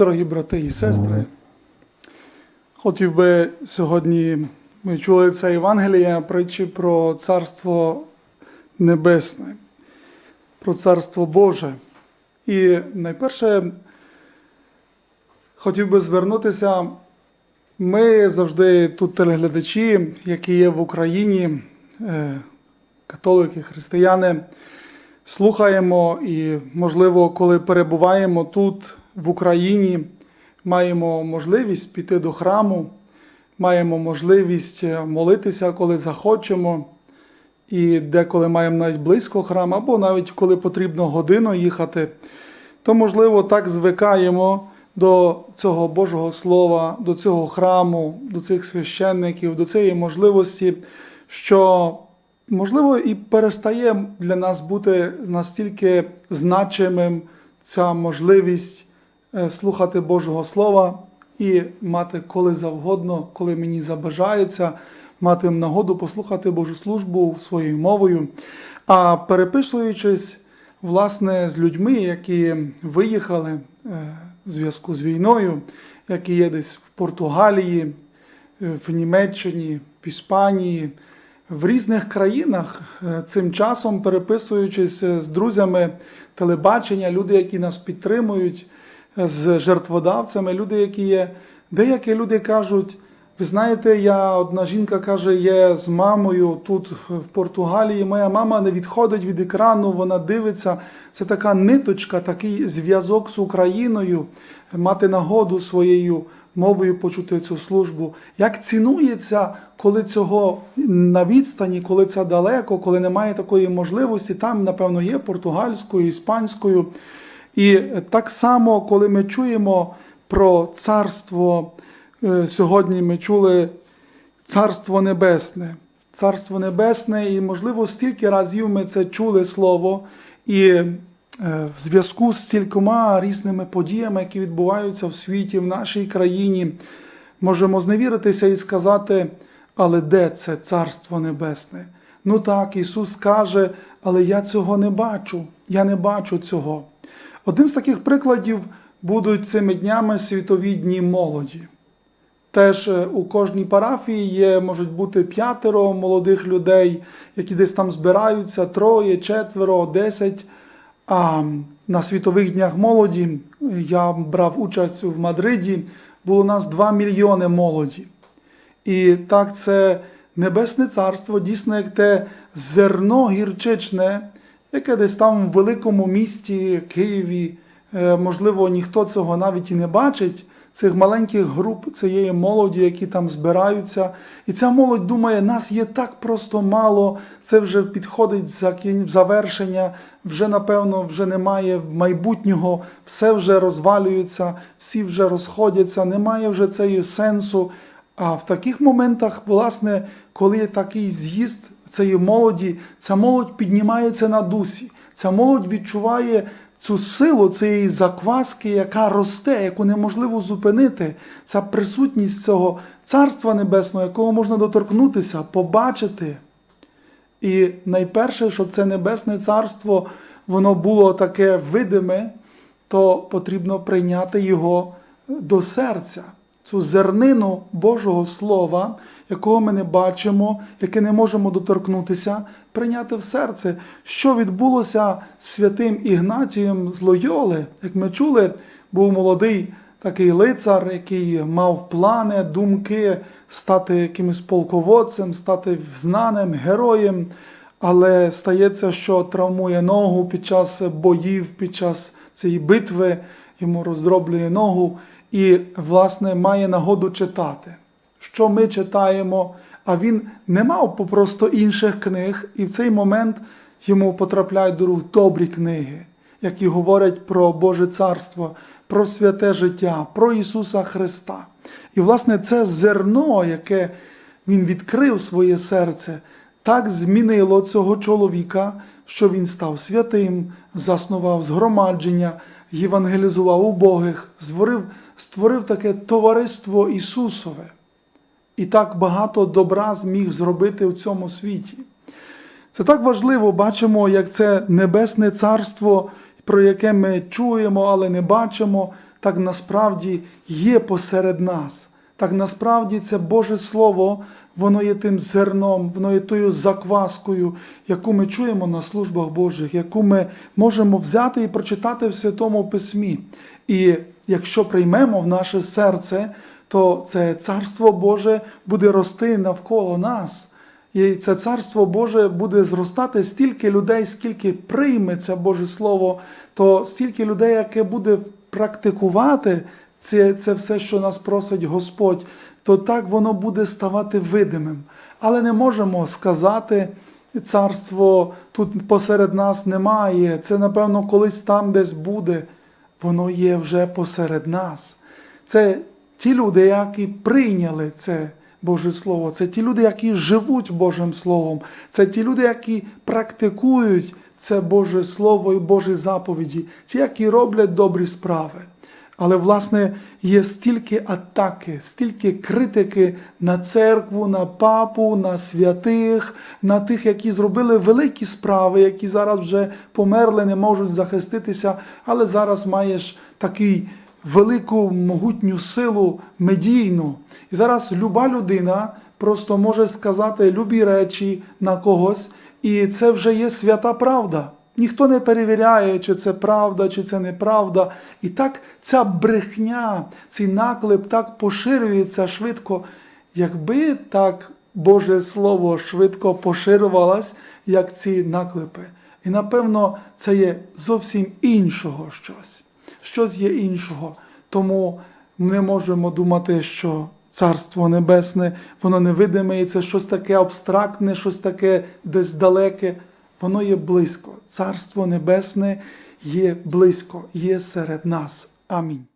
Дорогі брати і сестри, хотів би сьогодні ми чули це Євангелія притчі про Царство Небесне, про Царство Боже. І найперше хотів би звернутися. Ми завжди тут телеглядачі, які є в Україні, е, католики, християни, слухаємо і, можливо, коли перебуваємо тут, в Україні, маємо можливість піти до храму, маємо можливість е, молитися, коли захочемо, і деколи маємо навіть близько храм, або навіть коли потрібно годину їхати, то, можливо, так звикаємо до цього Божого Слова, до цього храму, до цих священників, до цієї можливості, що можливо і перестає для нас бути настільки значимим ця можливість слухати Божого Слова і мати коли завгодно, коли мені забажається, мати нагоду послухати Божу службу своєю мовою. А переписуючись власне з людьми, які виїхали е, в зв'язку з війною, які є десь в Португалії, е, в Німеччині, в Іспанії, в різних країнах, е, цим часом переписуючись з друзями телебачення, люди, які нас підтримують, е, з жертводавцями, люди, які є. Деякі люди кажуть, ви знаєте, я одна жінка каже, є з мамою тут в Португалії. Моя мама не відходить від екрану, вона дивиться. Це така ниточка, такий зв'язок з Україною, мати нагоду своєю мовою почути цю службу. Як цінується, коли цього на відстані, коли це далеко, коли немає такої можливості, там, напевно, є португальською, іспанською. І так само, коли ми чуємо про царство. Е, Сьогодні ми чули Царство Небесне. Царство Небесне, і, можливо, стільки разів ми це чули слово, і е, в зв'язку з стількома різними подіями, які відбуваються в світі, в нашій країні, можемо зневіритися і сказати, але де це Царство Небесне? Ну так, Ісус каже, але я цього не бачу, я не бачу цього. Одним з таких прикладів будуть цими днями світові дні молоді. Теж е, у кожній парафії є, можуть бути п'ятеро молодих людей, які десь там збираються, троє, четверо, десять. А на світових днях молоді я брав участь в Мадриді, було нас 2 мільйони молоді. І так, це Небесне Царство, дійсно, як те зерно гірчичне, яке десь там в великому місті Києві, е, можливо, ніхто цього навіть і не бачить. Цих маленьких груп цієї молоді, які там збираються. І ця молодь думає, нас є так просто мало, це вже підходить за кін- завершення, вже, напевно, вже немає майбутнього, все вже розвалюється, всі вже розходяться, немає вже цього сенсу. А в таких моментах, власне, коли такий з'їзд цієї молоді, ця молодь піднімається на дусі, ця молодь відчуває цю силу цієї закваски, яка росте, яку неможливо зупинити, ця присутність цього Царства Небесного, якого можна доторкнутися, побачити. І найперше, щоб це Небесне Царство воно було таке видиме, то потрібно прийняти його до серця, цю зернину Божого Слова, якого ми не бачимо, яке не можемо доторкнутися, прийняти в серце. Що відбулося з святим Ігнатієм з Лойоли, як ми чули, був молодий такий лицар, який мав плани, думки стати якимось полководцем, стати знаним героєм. Але стається, що травмує ногу під час боїв, під час цієї битви, йому роздроблює ногу і, власне, має нагоду читати. Що ми читаємо, а він не мав попросту інших книг, і в цей момент йому потрапляють до рук добрі книги, які говорять про Боже Царство, про святе життя, про Ісуса Христа. І, власне, це зерно, яке він відкрив своє серце, так змінило цього чоловіка, що він став святим, заснував згромадження, євангелізував убогих, створив, створив таке товариство Ісусове. І так багато добра зміг зробити в цьому світі. Це так важливо, бачимо, як це небесне царство, про яке ми чуємо, але не бачимо. так насправді є посеред нас. Так насправді це Боже Слово, воно є тим зерном, воно є тою закваскою, яку ми чуємо на службах Божих, яку ми можемо взяти і прочитати в Святому Письмі. І якщо приймемо в наше серце, то це Царство Боже буде рости навколо нас. І це царство Боже буде зростати стільки людей, скільки прийме це Боже Слово, то стільки людей, яке буде практикувати це, це все, що нас просить Господь, то так воно буде ставати видимим. Але не можемо сказати, царство тут посеред нас немає. Це, напевно, колись там десь буде. Воно є вже посеред нас. Це ті люди, які прийняли це Боже Слово, це ті люди, які живуть Божим Словом, це ті люди, які практикують це Боже Слово і Божі заповіді, ті, які роблять добрі справи. Але, власне, є стільки атаки, стільки критики на церкву, на папу, на святих, на тих, які зробили великі справи, які зараз вже померли, не можуть захиститися, але зараз маєш такий велику могутню силу медійну. І зараз люба людина просто може сказати любі речі на когось, і це вже є свята правда. Ніхто не перевіряє, чи це правда, чи це неправда. І так ця брехня, цей наклеп так поширюється швидко. Якби так Боже Слово швидко поширювалось, як ці наклепи. І напевно це є зовсім іншого щось. Щось є іншого. Тому не можемо думати, що Царство Небесне, воно невидиме, і це щось таке абстрактне, щось таке десь далеке. Воно є близько. Царство Небесне є близько, є серед нас. Амінь.